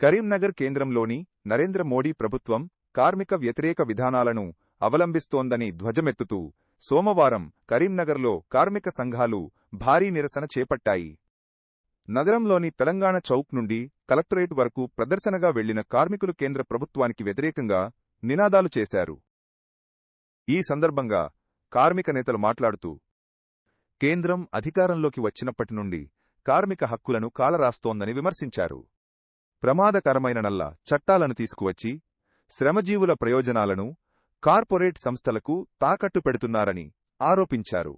కరీంనగర్ కేంద్రంలోని నరేంద్ర మోడీ ప్రభుత్వం కార్మిక వ్యతిరేక విధానాలను అవలంబిస్తోందని ధ్వజమెత్తుతూ సోమవారం కరీంనగర్లో కార్మిక సంఘాలు భారీ నిరసన చేపట్టాయి. నగరంలోని తెలంగాణ చౌక్ నుండి కలెక్టరేట్ వరకు ప్రదర్శనగా వెళ్ళిన కార్మికులు కేంద్ర ప్రభుత్వానికి వ్యతిరేకంగా నినాదాలు చేశారు. ఈ సందర్భంగా కార్మిక నేతలు మాట్లాడుతూ కేంద్రం అధికారంలోకి వచ్చినప్పటి నుండి కార్మిక హక్కులను కాలరాస్తోందని విమర్శించారు. ప్రమాదకరమైన నల్ల చట్టాలను తీసుకువచ్చి శ్రమజీవుల ప్రయోజనాలను కార్పొరేట్ సంస్థలకు తాకట్టు పెడుతున్నారని ఆరోపించారు.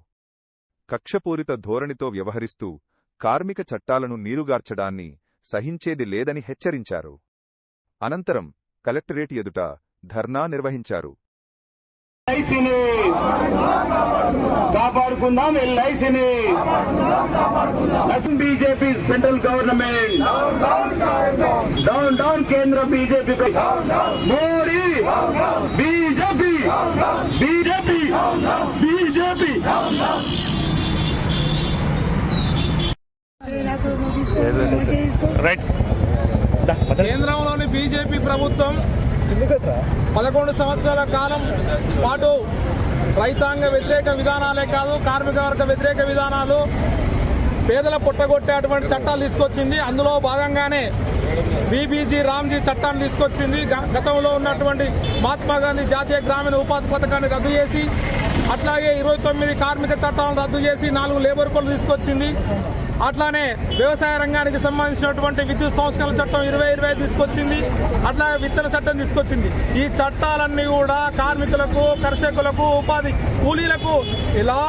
కక్షపూరిత ధోరణితో వ్యవహరిస్తూ కార్మిక చట్టాలను నీరుగార్చడాన్ని సహించేది లేదని హెచ్చరించారు. అనంతరం కలెక్టరేట్ ఎదుట ధర్నా నిర్వహించారు. కాపాడుకుందాం ఎల్ఐసిని. BJP central government. Down down కేంద్ర BJP Modi BJP BJP BJP. Right. కేంద్రంలోని బీజేపీ ప్రభుత్వం పదకొండు సంవత్సరాల కాలం పాటు రైతాంగ వ్యతిరేక విధానాలే కాదు కార్మిక వర్గ వ్యతిరేక విధానాలు. పేదల పుట్టగొట్టేటువంటి చట్టాలు తీసుకొచ్చింది. అందులో భాగంగానే బీబీజీ రామ్జీ చట్టాన్ని తీసుకొచ్చింది. గ- గతంలో ఉన్నటువంటి మహాత్మా గాంధీ జాతీయ గ్రామీణ ఉపాధి పథకాన్ని రద్దు చేసి అట్లాగే ఇరవై తొమ్మిది కార్మిక చట్టాలను రద్దు చేసి నాలుగు లేబర్ కోడ్లు తీసుకొచ్చింది. అట్లానే వ్యవసాయ రంగానికి సంబంధించినటువంటి విద్యుత్ సంస్కరణ చట్టం ఇరవై ఇరవై తీసుకొచ్చింది. అట్లాగే విత్తన చట్టం తీసుకొచ్చింది. ఈ చట్టాలన్నీ కూడా కార్మికులకు కర్షకులకు ఉపాధి కూలీలకు ఇలా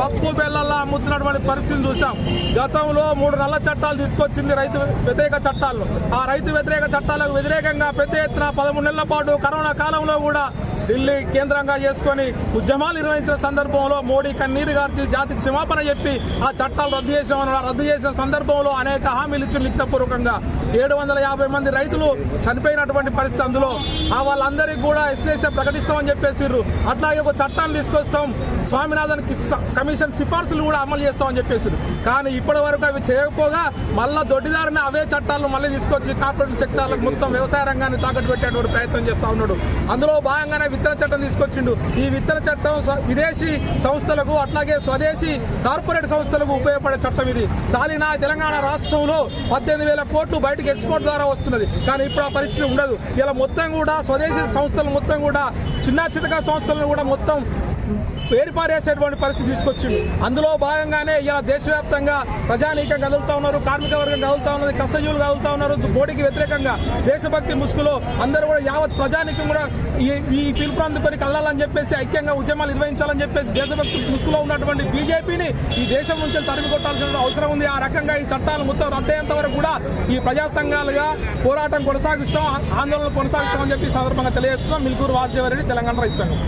పప్పు బెల్లల్లా అమ్ముతున్నటువంటి పరిస్థితిని చూసాం గతంలో మూడు నల్ల చట్టాలు తీసుకొచ్చింది రైతు వ్యతిరేక చట్టాలు. ఆ రైతు వ్యతిరేక చట్టాలకు వ్యతిరేకంగా పెద్ద ఎత్తున పదమూడు నెలల పాటు కరోనా కాలంలో కూడా ఢిల్లీ కేంద్రంగా చేసుకొని ఉద్యమాలు నిర్వహించిన సందర్భంలో మోడీ కన్నీరు గార్చి జాతికి క్షమాపణ చెప్పి ఆ చట్టాలు రద్దు చేసిన రద్దు చేసిన సందర్భంలో అనేక హామీలు ఇచ్చిన లిఖితపూర్వకంగా. ఏడు వందల యాభై మంది రైతులు చనిపోయినటువంటి పరిస్థితి అందులో. ఆ వాళ్ళందరికీ కూడా ఎస్టేషన్ ప్రకటిస్తామని చెప్పేసిర్రు. అట్లాగే ఒక చట్టాన్ని తీసుకొస్తాం. స్వామినాథన్ కి- కమిషన్ సిఫార్సులు కూడా అమలు చేస్తామని చెప్పేసి కానీ ఇప్పటి వరకు అవి చేయకపోగా మళ్ళా దొడ్డిదారిన అవే చట్టాలను మళ్ళీ తీసుకొచ్చి కార్పొరేట్ సెక్టార్లకు మొత్తం వ్యవసాయ రంగాన్ని తాకట్టు పెట్టేటువంటి ప్రయత్నం చేస్తా ఉన్నాడు. అందులో భాగంగానే విత్తన చట్టం తీసుకొచ్చిండు. ఈ విత్తన చట్టం విదేశీ సంస్థలకు అట్లాగే స్వదేశీ కార్పొరేట్ సంస్థలకు ఉపయోగపడే చట్టం ఇది. సాలినా తెలంగాణ రాష్ట్రంలో పద్దెనిమిది వేల కోట్లు బయటకు ఎక్స్పోర్ట్ ద్వారా వస్తున్నది. కానీ ఇప్పుడు ఆ పరిస్థితి ఉండదు. ఇలా మొత్తం కూడా స్వదేశీ సంస్థలు మొత్తం కూడా చిన్న చితక సంస్థలను కూడా మొత్తం పేరుపారేసేటువంటి పరిస్థితి తీసుకొచ్చింది. అందులో భాగంగానే ఇలా దేశవ్యాప్తంగా ప్రజానీకం కదులుతా ఉన్నారు కార్మిక వర్గం కదులుతా ఉన్నది కష్టజీవులు కదులుతా ఉన్నారు పోటీకి వ్యతిరేకంగా దేశభక్తి ముసుగులో అందరూ కూడా యావత్ ప్రజానీకం కూడా ఈ ఈ పిలుపు అందుకొని కదలాలని చెప్పేసి ఐక్యంగా ఉద్యమాలు నిర్వహించాలని చెప్పేసి దేశభక్తి ముసుగులో ఉన్నటువంటి బీజేపీని ఈ దేశం నుంచి తరిమి కొట్టాల్సిన అవసరం ఉంది. ఆ రకంగా ఈ చట్టాలు మొత్తం రద్దయ్యేంత వరకు కూడా ఈ ప్రజా సంఘాలుగా పోరాటం కొనసాగిస్తాం ఆందోళన కొనసాగిస్తామని చెప్పి సందర్భంగా తెలియజేస్తున్నాం. మిల్కూరు వాసుదేవరెడ్డి తెలంగాణ రైతు సంఘం.